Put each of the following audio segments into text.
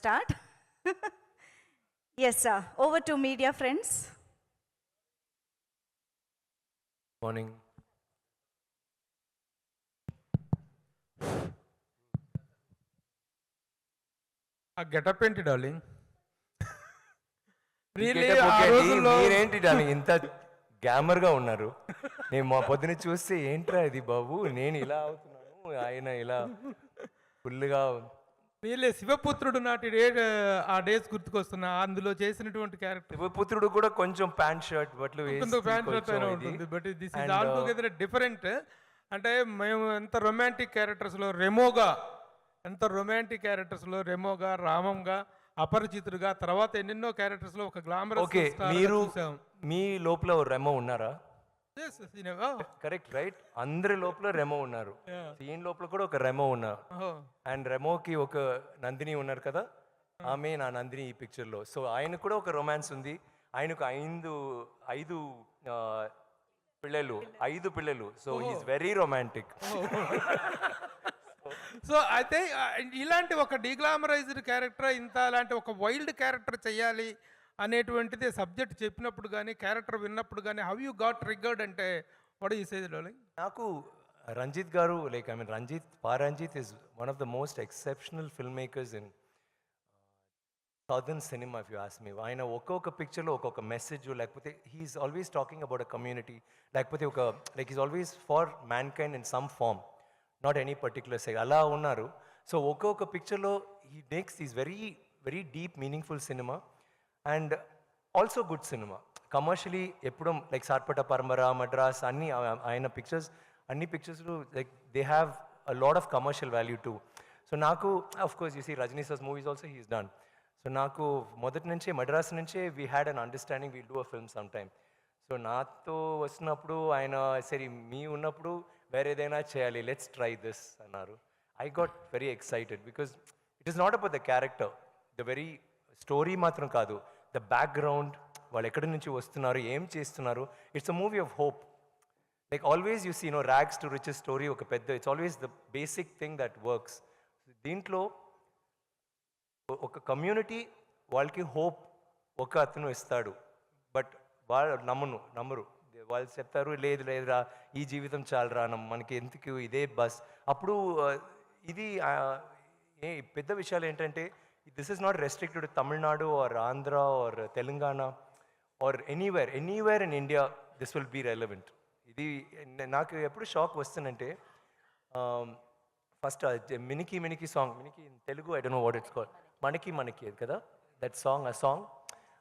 start. yes, sir. Over to media friends. Morning ఆ getup ఏంటి darling? మీరేంటి darling? ఇంత గ్లామర్గా ఉన్నారు. నేను మా పొద్దున చూస్తే ఏంట్రా ఇది బాబు? నేను ఇలా అవుతున్నాను. ఆయన ఇలా ఫుల్గా రియల్లీ శివపుత్రుడు నాటి డే ఆ డేస్ గుర్తుకొస్తున్నా. అందులో చేసినటువంటి క్యారెక్టర్. పుత్రుడు కూడా కొంచెం ప్యాంట్ షర్ట్ బట్లు కొంచెం ఇది. ఉంటుంది. But this is all together different. అంటే మేము ఎంత రొమాంటిక్ క్యారెక్టర్స్లో రెమోగా ఎంత రొమాంటిక్ క్యారెక్టర్స్లో రెమోగా రామంగా అపరిచితుడుగా తర్వాత ఎన్నెన్నో క్యారెక్టర్స్లో ఒక గ్లామరస్ ఓకే మీరు మీ లోపల రెమో ఉన్నారా? కరెక్ట్ రైట్ అందరి లోపల రెమో ఉన్నారు. ఈయన లోపల కూడా ఒక రెమో ఉన్నారు. అండ్ రెమోకి ఒక నందిని ఉన్నారు కదా? ఆమె నా నందిని ఈ పిక్చర్లో సో ఆయన కూడా ఒక రొమాన్స్ ఉంది. ఆయనకు ఐదు ఐదు పిల్లలు ఐదు పిల్లలు. So is very romantic so అయితే ఇలాంటి ఒక డిగ్లామరైజ్డ్ క్యారెక్టర్ ఇంత అలాంటి ఒక వైల్డ్ క్యారెక్టర్ చేయాలి అనేటువంటిది సబ్జెక్ట్ చెప్పినప్పుడు కానీ క్యారెక్టర్ విన్నప్పుడు కానీ హౌ యూ గాట్ రిగర్డ్ అంటే వాడు ఈ సేజ్ డార్లింగ్? నాకు రంజిత్ గారు like I mean Ranjith Pa Ranjith is one of the most exceptional film makers in southern cinema if you ask me ఆయన ఒక్కొక్క పిక్చర్లో ఒక్కొక్క మెసేజ్ లేకపోతే he's always talking about a community లేకపోతే ఒక like is always for mankind in some form not any particular side అలా ఉన్నారు. So ఒక్కొక్క పిక్చర్లో he makes is very very deep meaningful cinema and also good cinema. Commercially ఎప్పుడూ like Sarpatta Parambarai Madras అన్ని ఆయన pictures అన్ని pictures like they have a lot of commercial value too. So నాకు of course you see Rajini sir's movies also he's done so నాకు మొదటి నుంచే మద్రాస్ నుంచే we had an understanding we do a film some time so నాతో వస్తున్నప్పుడు ఆయన సరే మీ ఉన్నప్పుడు వేరేదైనా చేయాలి లెట్స్ ట్రై దిస్ అన్నారు. I got very excited because it is not about the character the very story మాత్రం కాదు. ద బ్యాక్గ్రౌండ్ వాళ్ళు ఎక్కడి నుంచి వస్తున్నారు ఏం చేస్తున్నారు. It's a movie of hope like always you see no rags to riches story ఒక పెద్ద it's always the basic thing that works దీంట్లో ఒక కమ్యూనిటీ వాళ్ళకి హోప్ ఒక అతను ఇస్తాడు. బట్ వాళ్ళు నమ్మను నమ్మరు. వాళ్ళు చెప్తారు లేదు లేదురా ఈ జీవితం చాలరా మనకి ఎందుకు ఇదే బస్? అప్పుడు ఇది ఏ పెద్ద విషయాలు ఏంటంటే this is not restricted Tamil Nadu or Andhra or Telangana or anywhere anywhere in India this will be relevant ఇది నాకు ఎప్పుడు షాక్ వస్తుందంటే ఫస్ట్ మినికి మినికి song మినికి Telugu I don't know what it's call మనకి మనకి అది కదా? దట్ సాంగ్ ఆ సాంగ్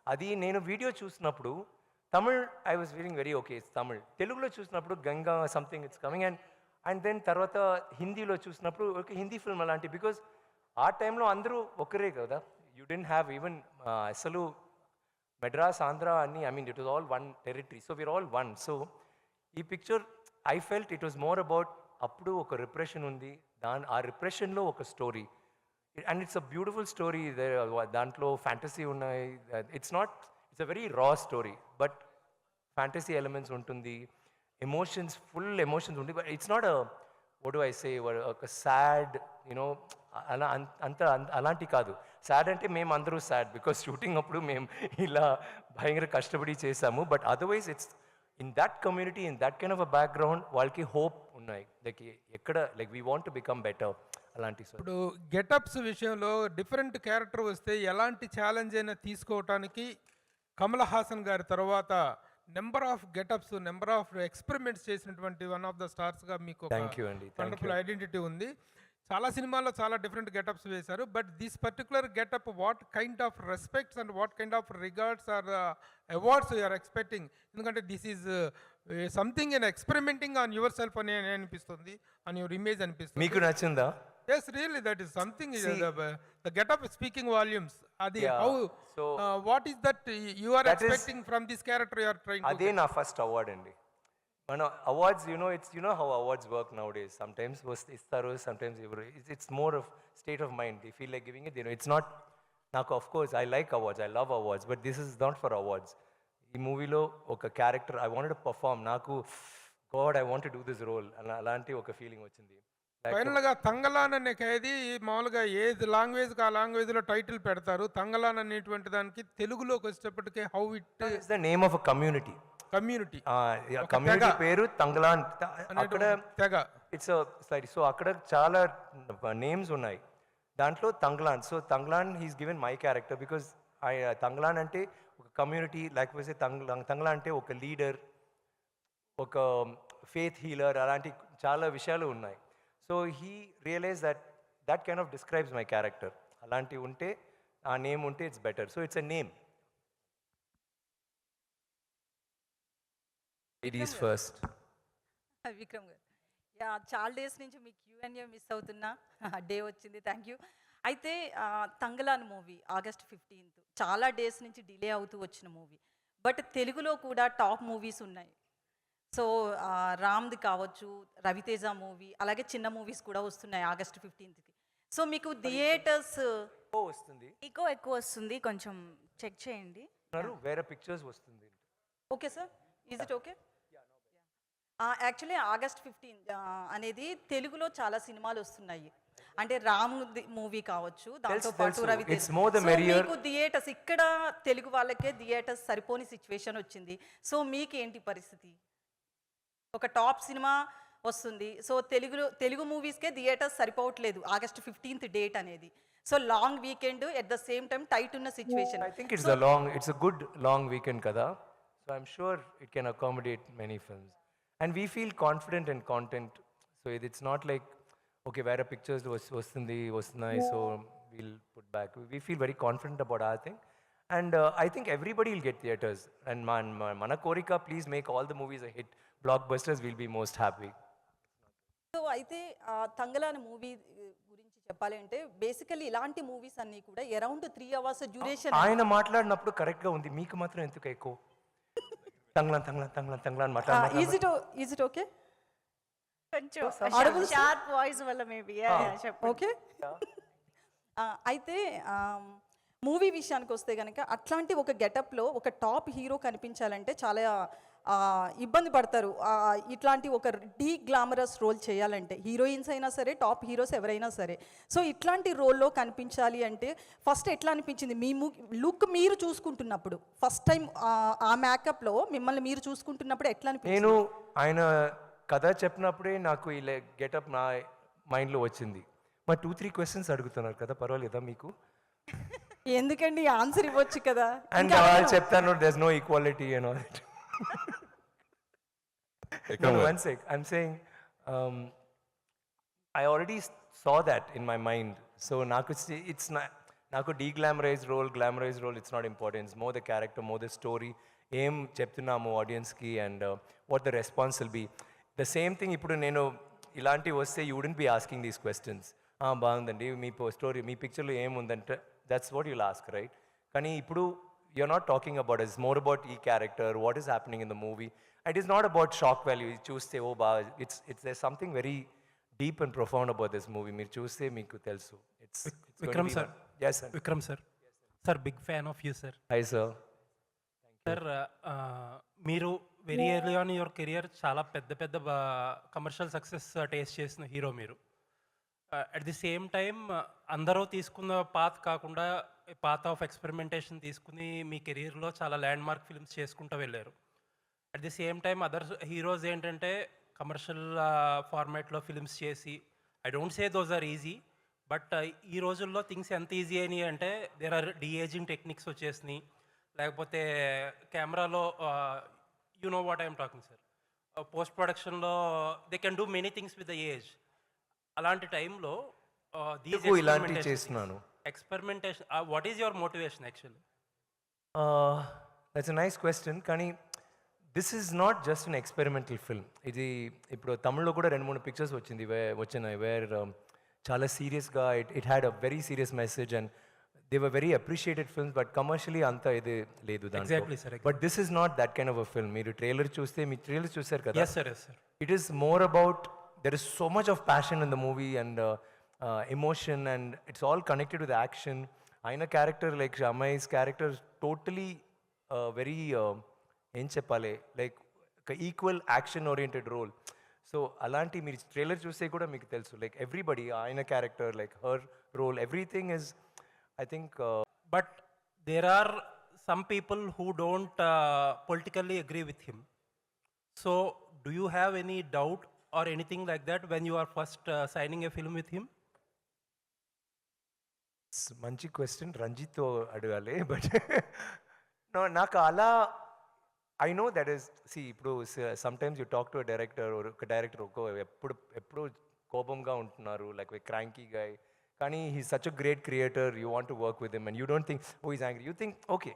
అది నేను వీడియో చూసినప్పుడు Tamil I was feeling very okay it's Tamil తెలుగులో చూసినప్పుడు Ganga something it's coming and and then తర్వాత హిందీలో చూసినప్పుడు ఓకే హిందీ ఫిల్మ్ అలాంటి బికాజ్ ఆ టైంలో అందరూ ఒకరే కదా. యూ డెంట్ హ్యావ్ ఈవెన్ అసలు మెడ్రాస్ ఆంధ్ర అని I mean it was all one territory so we're all one so ఈ picture I felt it was more about అప్పుడు ఒక రిప్రెషన్ ఉంది. దాని ఆ రిప్రెషన్లో ఒక story and it's a beautiful story దాంట్లో ఫ్యాంటసీ ఉన్నాయి. It's not it's a very raw story but fantasy elements ఉంటుంది. ఎమోషన్స్ ఫుల్ ఎమోషన్స్ ఉంటుంది. But it's not what I say ఒక సాడ్ యూనో అలా అంత అలాంటి కాదు. సాడ్ అంటే మేము అందరూ సాడ్ బికాస్ షూటింగ్ అప్పుడు మేము ఇలా భయంకర కష్టపడి చేసాము but otherwise it's in that community in that kind of a background వాళ్ళకి హోప్ ఉన్నాయి. లైక్ ఎక్కడ like we want to become better అలాంటి ఇప్పుడు గెటప్స్ విషయంలో డిఫరెంట్ క్యారెక్టర్ వస్తే ఎలాంటి ఛాలెంజ్ అయినా తీసుకోవటానికి కమల్ హాసన్ గారి తర్వాత number of getups number of experiments చేసినటువంటి వన్ ఆఫ్ ద స్టార్స్గా మీకు వండర్ఫుల్ ఐడెంటిటీ ఉంది. చాలా సినిమాల్లో చాలా డిఫరెంట్ గెటప్స్ వేశారు. But this particular getup what kind of respects and what kind of regards or awards you're expecting. ఎందుకంటే this is something in experimenting on yourself అని అని అనిపిస్తుంది ఆన్ యువర్ ఇమేజ్ అనిపిస్తుంది. మీకు నచ్చిందా? Yes, really, that is something. is the, the get what is that you are That is- expecting from this character you are trying to? అదే నా first award అండి. మన awards you know it's you know how awards work nowadays sometimes వస్తే ఇస్తారు some times ఎవరు it's more of state of mind the feel like giving it it's not నాకు of course I like awards I love awards but this is not for awards ఈ మూవీలో ఒక character I wanted perform నాకు God I want do this role అలా అలాంటి ఒక feeling వచ్చింది. ఫైనల్గా తంగలాన్ అనే ఖైదీ మామూలుగా ఏది లాంగ్వేజ్ ఆ లాంగ్వేజ్లో టైటిల్ పెడతారు. తంగలాన్ అనేటువంటి దానికి తెలుగులోకి వచ్చేటప్పటికే how it it's the name of a community community community. పేరు తంగ్లాన్ అక్కడ తెగ. ఇట్స్ స్లైడ్ సో అక్కడ చాలా నేమ్స్ ఉన్నాయి. దాంట్లో Thangalaan so Thangalaan he's given my character because Thangalaan అంటే ఒక కమ్యూనిటీ లేకపోతే తంగ్లాన్ తంగ్లాన్ అంటే ఒక లీడర్ ఒక ఫేత్ హీలర్ అలాంటి చాలా విషయాలు ఉన్నాయి. So he realize that that kind of describes my character అలాంటివి ఉంటే ఆ నేమ్ ఉంటే it's better so it's a name it is first Vikram garu. Yeah చాలా డేస్ నుంచి మీ క్యూఎన్ఏ మిస్ అవుతున్నా. డే వచ్చింది. థ్యాంక్ యూ అయితే తంగలాన్ మూవీ ఆగస్ట్ ఫిఫ్టీన్త్ చాలా డేస్ నుంచి డిలే అవుతూ వచ్చిన మూవీ. బట్ తెలుగులో కూడా టాప్ మూవీస్ ఉన్నాయి. సో రామ్ది కావచ్చు రవితేజ మూవీ అలాగే చిన్న మూవీస్ కూడా వస్తున్నాయి ఆగస్ట్ ఫిఫ్టీన్త్కి. సో మీకు థియేటర్స్ వస్తుంది. ఈకో ఎక్కువ వస్తుంది. కొంచెం చెక్ చేయండి. వేరే పిక్చర్స్ వస్తుంది. Okay sir? Is it okay actually August fifteen అనేది తెలుగులో చాలా సినిమాలు వస్తున్నాయి. అంటే రామ్ మూవీ కావచ్చు దాంతో పాటు. రవి. మీకు థియేటర్స్ ఇక్కడ తెలుగు వాళ్ళకే థియేటర్స్ సరిపోని సిచ్యువేషన్ వచ్చింది. సో మీకేంటి పరిస్థితి? ఒక టాప్ సినిమా వస్తుంది సో తెలుగులో తెలుగు మూవీస్కే థియేటర్స్ సరిపోవట్లేదు ఆగస్ట్ ఫిఫ్టీన్త్ డేట్ అనేది so long weekend at the same time tight ఉన్న situation a long, it's a good long weekend, Kada. So I'm sure it can accommodate many films. And we feel confident and content. So it- it's not like, okay, where pictures was వస్తుంది వస్తున్నాయి so we'll put back. We feel very confident about our thing. And uh, I think everybody will get theaters. And man, mana korika, please make all the movies a hit. Blockbusters will be most happy. So అయితే తంగలాని movie గురించి చెప్పాలి అంటే basically ఇలాంటి movies అన్నీ కూడా around three hours duration ఆయన మాట్లాడినప్పుడు correct గా ఉంది. మీకు మాత్రం ఎందుకు ఎక్కువ? తంగ్లాన్ తంగ్లాన్ తంగ్లాన్ తంగ్లాన్ మాట్లాడారు is it is it okay కొంచెం షార్ప్ వాయిస్ వల్ల మేబీ ఓకే అయితే మూవీ విషయానికి వస్తే కనుక అట్లాంటి ఒక గెటప్లో ఒక టాప్ హీరో కనిపించాలంటే చాలా ఇబ్బంది పడతారు. ఇట్లాంటి ఒక డీ గ్లామరస్ రోల్ చేయాలంటే హీరోయిన్స్ అయినా సరే టాప్ హీరోస్ ఎవరైనా సరే. సో ఇట్లాంటి రోల్లో కనిపించాలి అంటే ఫస్ట్ ఎట్లా అనిపించింది? మీ లుక్ మీరు చూసుకుంటున్నప్పుడు ఫస్ట్ టైం ఆ మేకప్లో మిమ్మల్ని మీరు చూసుకుంటున్నప్పుడు ఎట్లా అనిపించింది? నేను ఆయన కథ చెప్పినప్పుడే నాకు ఇలా గెటప్ నా మైండ్లో వచ్చింది. మరి టూ త్రీ క్వశ్చన్స్ అడుగుతున్నారు కదా పర్వాలేదా మీకు? ఎందుకండి? ఆన్సర్ ఇవ్వచ్చు కదా. అండ్ చెప్తాను there's no equality all No, no, one sec. I'm saying um, I already saw that in my mind. So నాకు సి- it's not నాకు deglamorise role glamorise role it's not important it's more the character more the story ఏం చెప్తున్నాము ఆడియన్స్కి and what the response will be the same thing ఇప్పుడు నేను ఇలాంటివి వస్తే you wouldn't be asking these questions బాగుందండి. మీ స్టోరీ మీ పిక్చర్లో ఏముందంటే that's what you'll ask right కానీ ఇప్పుడు you're not talking about it. It's more about e character, what is happening in the movie. It is not about shock value. You choose oh, ba, it's it's there's something very deep and profound about this movie. మీరు చూస్తే మీకు తెలుసు. To Vikram sir Yes, sir. Vikram sir sir big fan of you sir Hi, sir. Sir మీరు very early on your career చాలా పెద్ద పెద్ద commercial success taste చేసిన hero మీరు అట్ ది సేమ్ టైం అందరూ తీసుకున్న పాత్ కాకుండా పాత్ ఆఫ్ ఎక్స్పెరిమెంటేషన్ తీసుకుని మీ కెరీర్లో చాలా ల్యాండ్ మార్క్ ఫిల్మ్స్ చేసుకుంటూ వెళ్ళారు. At the same time other heroes ఏంటంటే కమర్షియల్ ఫార్మాట్లో ఫిల్మ్స్ చేసి I don't say those are easy but ఈ రోజుల్లో థింగ్స్ ఎంత ఈజీ అయినాయి అంటే దేర్ ఆర్ డిఏజింగ్ టెక్నిక్స్ వచ్చేసినాయి. లేకపోతే కెమెరాలో you know what I'm talking sir post ప్రొడక్షన్లో they can do many things with the age అలాంటి టైంలో ఇలాంటివి చేస్తున్నాను? Experimentation what is your motivation actually that's nice question కానీ this is not just an experimental film ఇది ఇప్పుడు తమిళ్ళో కూడా రెండు మూడు పిక్చర్స్ వచ్చింది వే వచ్చినాయి వేర్ చాలా సీరియస్గా it it had a very serious message and they were very appreciated films but commercially అంత ఇది లేదు but this is not that kind of a film మీరు ట్రైలర్ చూస్తే మీ ట్రైలర్ చూసారు కదా? Yes sir yes sir it is more about there is so much of passion in the movie and uh, uh, emotion and it's all connected with action aina character like Shamai's character is totally uh, very uh, ఏం చెప్పాలి like equal action oriented role so అలాంటి మీరు trailer చూస్తే కూడా మీకు తెలుసు like everybody ఆయన character like her role everything is I think But there are some people who don't uh, politically agree with him. So, do you have any doubt or anything like that when you are first uh, signing a film with him? మంచి question రంజిత్తో అడగాలి but no నాకు అలా I know that is see ఇప్పుడు sometimes you talk to director ఒక director ఒక ఎప్పుడు ఎప్పుడు కోపంగా ఉంటున్నారు లైక్ క్రాంకీ గాయ్ కానీ he such a great creator you want to work with him and you don't think oh is angry you think okay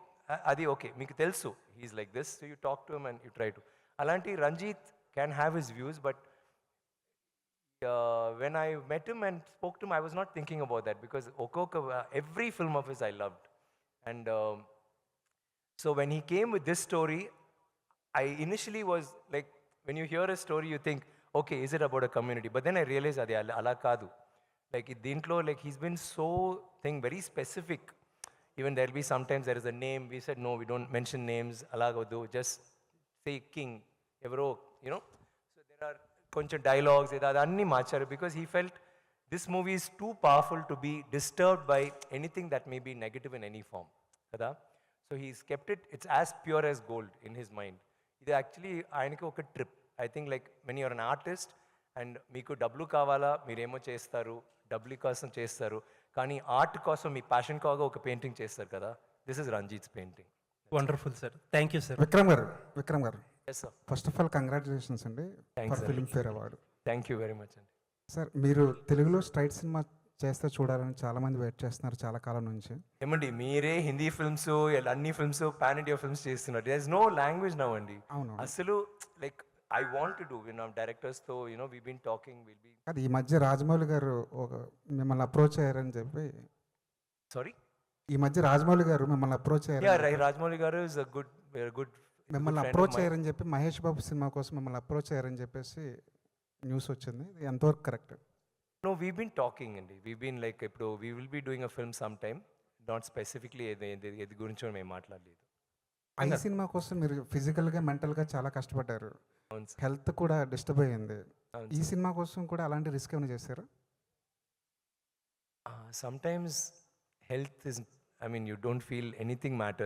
అది okay మీకు తెలుసు he's like this so you talk to him and you try to అలాంటి Ranjit can have his views but uh, when I met him and spoke to him, I was not thinking about that because Okoka, uh, every film of his I loved. And um, so when he came with this story, I initially was like, when you hear a story, you think, okay, is it about a community? But then I realized that ala kadu. Like dintlo, like he's been so thing very specific. Even there'll be sometimes there is a name. We said no, we don't mention names. Alagadu, just say king. Evro, you know. So there are కొంచెం dialogues ఏదో అన్నీ మార్చారు because he felt this movie is too powerful to be disturbed by anything that may be negative in any form కదా? So he kept it it's as pure as gold in his mind ఇది actually ఆయనకి ఒక trip I think like when you're an artist and మీకు డబ్బులు కావాలా మీరేమో చేస్తారు డబ్బులు కోసం చేస్తారు కానీ ఆర్ట్ కోసం మీ ప్యాషన్ కాగా ఒక పెయింటింగ్ చేస్తారు కదా? This is Ranjit's painting Wonderful, sir. Thank you, sir. Vikram గారు విక్రమ్ గారు. Yes sir first of all congratulations అండి Thanks, for award. Thank you very much అండి. సార్ మీరు తెలుగులో స్ట్రైట్ సినిమా చేస్తే చూడాలని చాలా మంది వెయిట్ చేస్తున్నారు చాలా కాలం నుంచి. ఏమండి మీరే హిందీ ఫిల్మ్స్ అన్ని ఫిల్మ్స్ పాన్ ఇండియా ఫిల్మ్స్ చేస్తున్నారు. There is no language now అండి. అవును అసలు like I want to do win డైరెక్టర్స్తో you know we been talking will be అది ఈ మధ్య రాజమౌళి గారు ఒక మిమ్మల్ని అప్రోచ్ అయ్యారని చెప్పి. సారీ ఈ మధ్య రాజమౌళి గారు మిమ్మల్ని అప్రోచ్ యా అయ్యారు రాజమౌళి గారు ఇస్ అ గుడ్ గుడ్ మిమ్మల్ని అప్రోచ్ అయ్యారని చెప్పి మహేష్ బాబు సినిమా కోసం మిమ్మల్ని అప్రోచ్ అయ్యారని చెప్పేసి న్యూస్ వచ్చింది. ఎంతవరకు correct no we been talking అండి. వీ బీన్ లైక్ ఇప్పుడు we will be doing a film some time not specifically ఏది గురించో మేము మాట్లాడలేదు. ఈ సినిమా కోసం మీరు ఫిజికల్గా మెంటల్గా చాలా కష్టపడ్డారు. హెల్త్ కూడా డిస్టర్బ్ అయ్యింది. ఈ సినిమా కోసం కూడా అలాంటి రిస్క్ ఏమైనా చేశారు? Sometimes health is I mean you don't feel anything matters